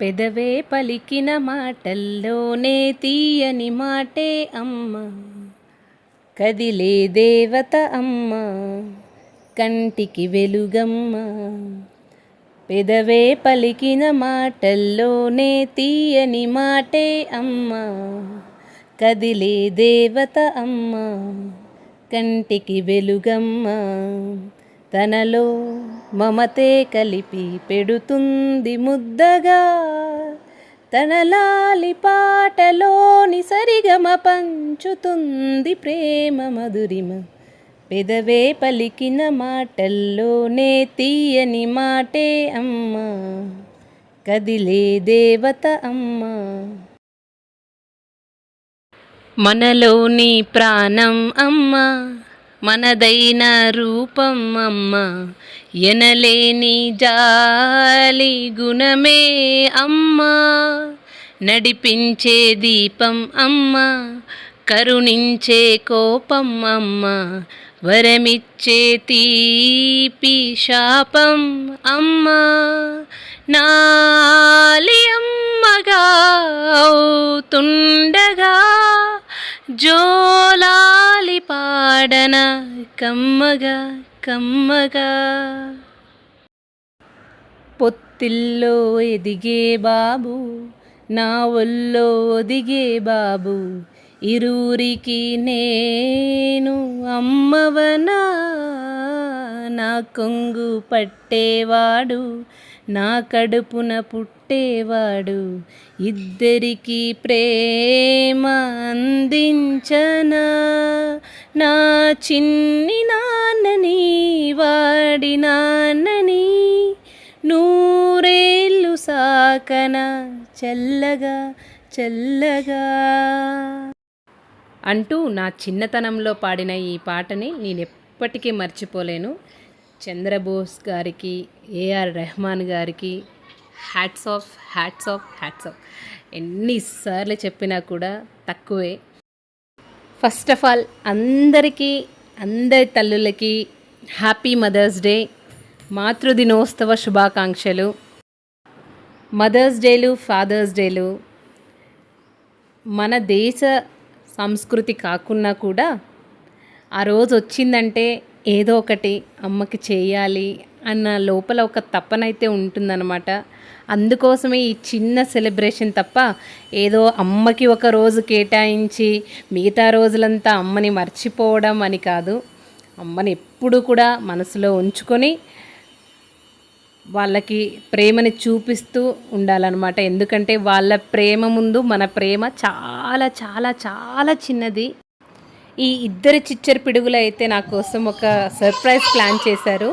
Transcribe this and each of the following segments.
పెదవే పలికిన మాటల్లోనే తీయని మాటే అమ్మ. కదిలే దేవత అమ్మ కంటికి వెలుగమ్మ. పెదవే పలికిన మాటల్లోనే తీయని మాటే అమ్మ. కదిలే దేవత అమ్మ కంటికి వెలుగమ్మ. తనలో మమతే కలిపి పెడుతుంది ముద్దగా. తన లాలి పాటలోని సరిగమ పంచుతుంది ప్రేమ మధురిమ. పెదవే పలికిన మాటల్లోనే తీయని మాటే అమ్మ. కదిలే దేవత అమ్మ. మనలోని ప్రాణం అమ్మ. మనదైన రూపం అమ్మ. ఎనలేని జాలి గుణమే అమ్మ. నడిపించే దీపం అమ్మ. కరుణించే కోపం అమ్మ. వరమిచ్చే తీపి శాపం అమ్మ. నాలి అమ్మగా అవుతుండగా జో పాడన కమ్మగా కమ్మగా. పొత్తిల్లో ఎదిగే బాబు నా ఒల్లో ఒదిగే బాబు ఇరూరికి నేను అమ్మవనా? నా కొంగు పట్టేవాడు నా కడుపున పుట్టేవాడు. ఇద్దరికి ప్రేమ అందించనా? నా చిన్ని నాన్నని వాడి నాన్నని నూరేళ్ళు సాకన? చల్లగా చల్లగా. అంటూ నా చిన్నతనంలో పాడిన ఈ పాటని నేను ఎప్పటికీ మర్చిపోలేను. చంద్రబోస్ గారికి ఏఆర్ రెహమాన్ గారికి hats off hats off hats off ఎన్నిసార్లు చెప్పినా కూడా తక్కువే. ఫస్ట్ ఆఫ్ ఆల్ అందరికీ అందరి తల్లులకి హ్యాపీ మదర్స్ డే మాతృదినోత్సవ శుభాకాంక్షలు. మదర్స్ డేలు ఫాదర్స్ డేలు మన దేశ సంస్కృతి కాకున్నా కూడా ఆ రోజు వచ్చిందంటే ఏదో ఒకటి అమ్మకి చేయాలి అన్న లోపల ఒక తప్పనైతే ఉంటుందన్నమాట. అందుకోసమే ఈ చిన్న సెలబ్రేషన్ తప్ప ఏదో అమ్మకి ఒక రోజు కేటాయించి మిగతా రోజులంతా అమ్మని మర్చిపోవడం అని కాదు. అమ్మని ఎప్పుడు కూడా మనసులో ఉంచుకొని వాళ్ళకి ప్రేమని చూపిస్తూ ఉండాలన్నమాట. ఎందుకంటే వాళ్ళ ప్రేమ ముందు మన ప్రేమ చాలా చాలా చాలా చిన్నది. ఈ ఇద్దరు చిచ్చర పిడుగులు అయితే నా కోసం ఒక సర్ప్రైజ్ ప్లాన్ చేశారు.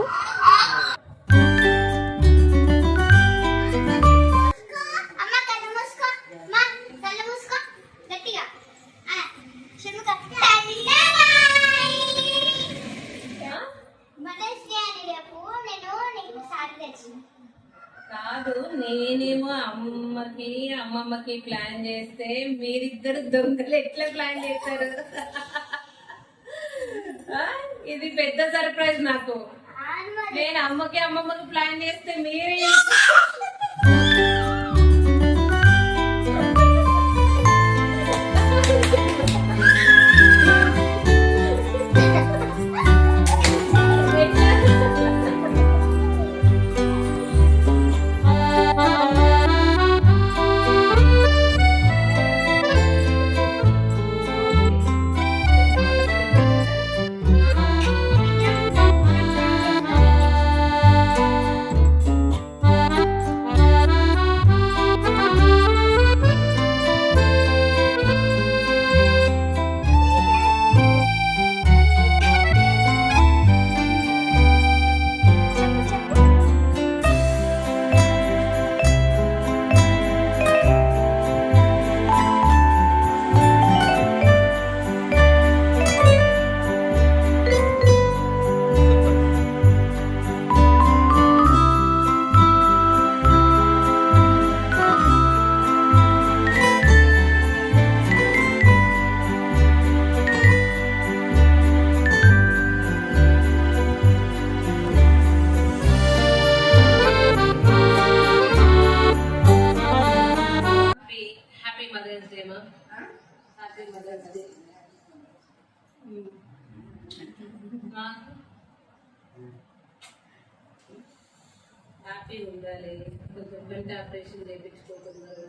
అమ్మమ్మకి ప్లాన్ చేస్తే మీరిద్దరు దొంగలు ఎట్లా ప్లాన్ చేశారు ఆ? ఇది పెద్ద సర్ప్రైజ్ నాకు నేను అమ్మకి అమ్మమ్మకి ప్లాన్ చేస్తే మీరే హ్యాపీ ఉండాలి. కొంచెం ఆపరేషన్ చేయించుకోతున్నారు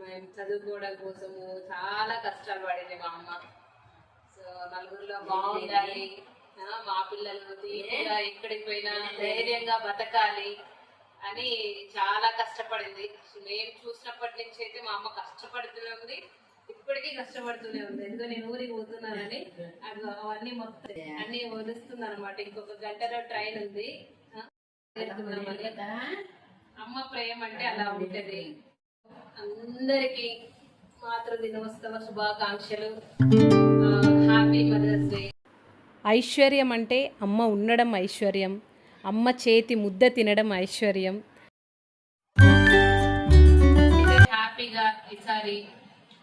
మేము చదువుకోవడం కోసము చాలా కష్టాలు పడింది మా అమ్మ. నలుగురిలో బాగుండాలి. ఆ, మా పిల్లలు తీరిగా ఎక్కడికి పోయినా ధైర్యంగా బతకాలి అని చాలా కష్టపడింది. నేను చూసినప్పటి నుంచి అయితే మా అమ్మ కష్టపడుతూనే ఉంది. ఇప్పటికీ కష్టపడుతూనే ఉంది. ఎందుకంటే నేను ఊరికి పోతున్నానని అవన్నీ మొత్తం అన్ని వదిలిస్తున్నాను అనమాట ఇంకొక గంటలో ట్రైన్ ఉంది. అమ్మ ప్రేమ అంటే అలా ఉంటది. అందరికీ మాతృ దినోత్సవ శుభాకాంక్షలు. ఐశ్వర్యం అంటే అమ్మ ఉండడం ఐశ్వర్యం అమ్మ చేతి ముద్ద తినడం ఐశ్వర్యం. హ్యాపీగా ఈసారి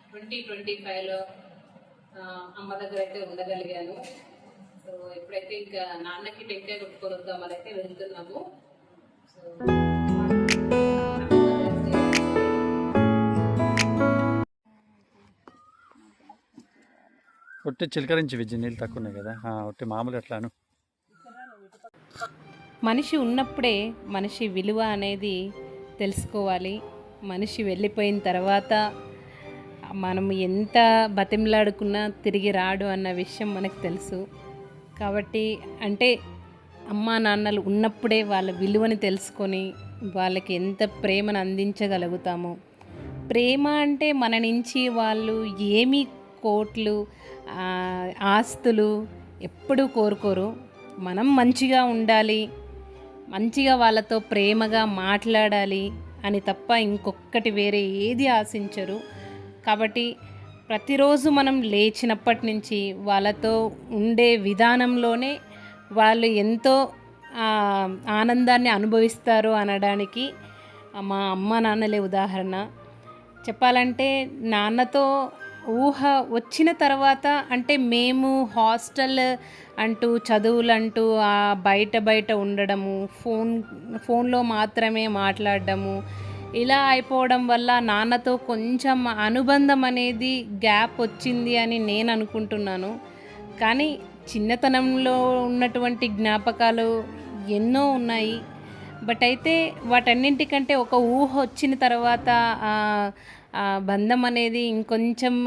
ట్వంటీ ట్వంటీ ఫైవ్లో అమ్మ దగ్గర అయితే ఉండగలిగాను. సో ఇప్పుడైతే ఇంకా నాన్నకి టెంకాయ కొట్టుకొని వద్దామని అయితే వెళ్తున్నాము. సో ఒట్టి చిలకరించి విద్య నీళ్ళు తక్కువ ఉన్నాయి కదా ఒట్టి మామూలు ఎట్లాను మనిషి ఉన్నప్పుడే మనిషి విలువ అనేది తెలుసుకోవాలి. మనిషి వెళ్ళిపోయిన తర్వాత మనం ఎంత బతిమలాడుకున్నా తిరిగి రాడు అన్న విషయం మనకు తెలుసు. కాబట్టి అంటే అమ్మా నాన్నలు ఉన్నప్పుడే వాళ్ళ విలువని తెలుసుకొని వాళ్ళకి ఎంత ప్రేమను అందించగలుగుతాము. ప్రేమ అంటే మన నుంచి వాళ్ళు ఏమి కోట్లు ఆస్తులు ఎప్పుడూ కోరుకోరు. మనం మంచిగా ఉండాలి మంచిగా వాళ్ళతో ప్రేమగా మాట్లాడాలి అని తప్ప ఇంకొక్కటి వేరే ఏది ఆశించరు. కాబట్టి ప్రతిరోజు మనం లేచినప్పటి నుంచి వాళ్ళతో ఉండే విధానంలోనే వాళ్ళు ఎంతో ఆనందాన్ని అనుభవిస్తారు అనడానికి మా అమ్మ నాన్నలే ఉదాహరణ. చెప్పాలంటే నాన్నతో ఊహ వచ్చిన తర్వాత అంటే మేము హాస్టల్ అంటూ చదువులంటూ ఆ బయట బయట ఉండడము ఫోన్ ఫోన్లో మాత్రమే మాట్లాడడము ఇలా అయిపోవడం వల్ల నాన్నతో కొంచెం అనుబంధం అనేది గ్యాప్ వచ్చింది అని నేను అనుకుంటున్నాను. కానీ చిన్నతనంలో ఉన్నటువంటి జ్ఞాపకాలు ఎన్నో ఉన్నాయి. బట్ అయితే వాటన్నింటికంటే ఒక ఊహ వచ్చిన తర్వాత బంధం అనేది ఇంకొంచెం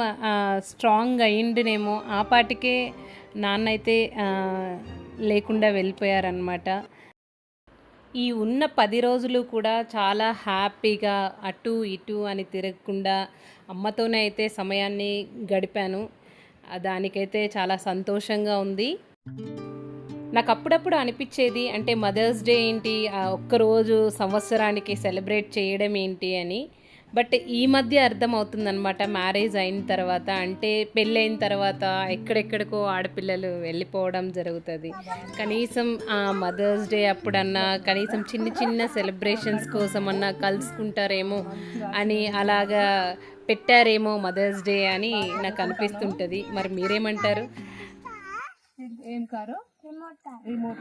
స్ట్రాంగ్ అయిండునేమో ఆ పాటికే నాన్న అయితే లేకుండా వెళ్ళిపోయారనమాట ఈ ఉన్న పది రోజులు కూడా చాలా హ్యాపీగా అటు ఇటు అని తిరగకుండా అమ్మతోనే అయితే సమయాన్ని గడిపాను. దానికైతే చాలా సంతోషంగా ఉంది. నాకు అప్పుడప్పుడు అనిపించేది అంటే మదర్స్ డే ఏంటి ఒక్కరోజు సంవత్సరానికి సెలబ్రేట్ చేయడం ఏంటి అని. బట్ ఈ మధ్య అర్థమవుతుందనమాట మ్యారేజ్ అయిన తర్వాత అంటే పెళ్ళైన తర్వాత ఎక్కడెక్కడికో ఆడపిల్లలు వెళ్ళిపోవడం జరుగుతుంది. కనీసం ఆ మదర్స్ డే అప్పుడన్నా కనీసం చిన్న చిన్న సెలబ్రేషన్స్ కోసమన్నా కలుసుకుంటారేమో అని అలాగా పెట్టారేమో మదర్స్ డే అని నాకు అనిపిస్తుంటుంది. మరి మీరేమంటారు? ఏం కారు? Remote remote.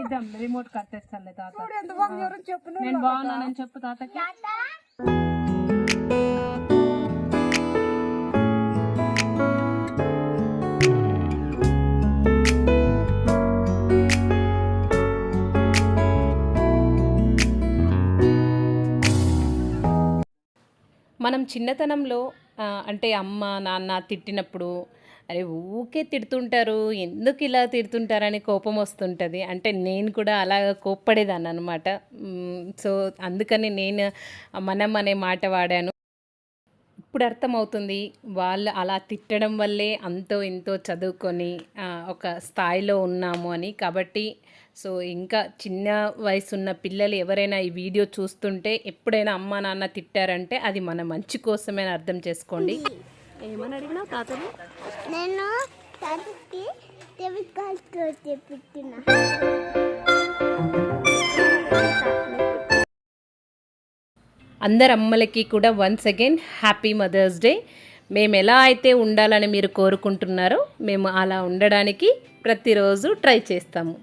ఇద్దాం రిమోట్ కట్టేస్తానులే తాత. నేను బాగున్నానని చెప్పు తాతకి. మనం చిన్నతనంలో అంటే అమ్మ నాన్న తిట్టినప్పుడు అరే ఊకే తిడుతుంటారు ఎందుకు ఇలా తిడుతుంటారని కోపం వస్తుంటుంది. అంటే నేను కూడా అలా కోప్పడేదాన్ని అనమాట సో అందుకని నేను మనం అనే మాట వాడాను. ఇప్పుడు అర్థమవుతుంది వాళ్ళు అలా తిట్టడం వల్లే అంతో ఇంతో చదువుకొని ఒక స్థాయిలో ఉన్నాము అని. కాబట్టి సో ఇంకా చిన్న వయసు ఉన్న పిల్లలు ఎవరైనా ఈ వీడియో చూస్తుంటే ఎప్పుడైనా అమ్మా నాన్న తిట్టారంటే అది మన మంచి కోసమే అర్థం చేసుకోండి. ఏమని అడిగినా తాతని? నేను తాతకి డెబిట్ కార్డ్ తెప్పించిన అందరు అమ్మలకి కూడా once again happy mother's day మేము ఎలా అయితే ఉండాలని మీరు కోరుకుంటున్నారో మేము అలా ఉండడానికి ప్రతిరోజు ట్రై చేస్తాము.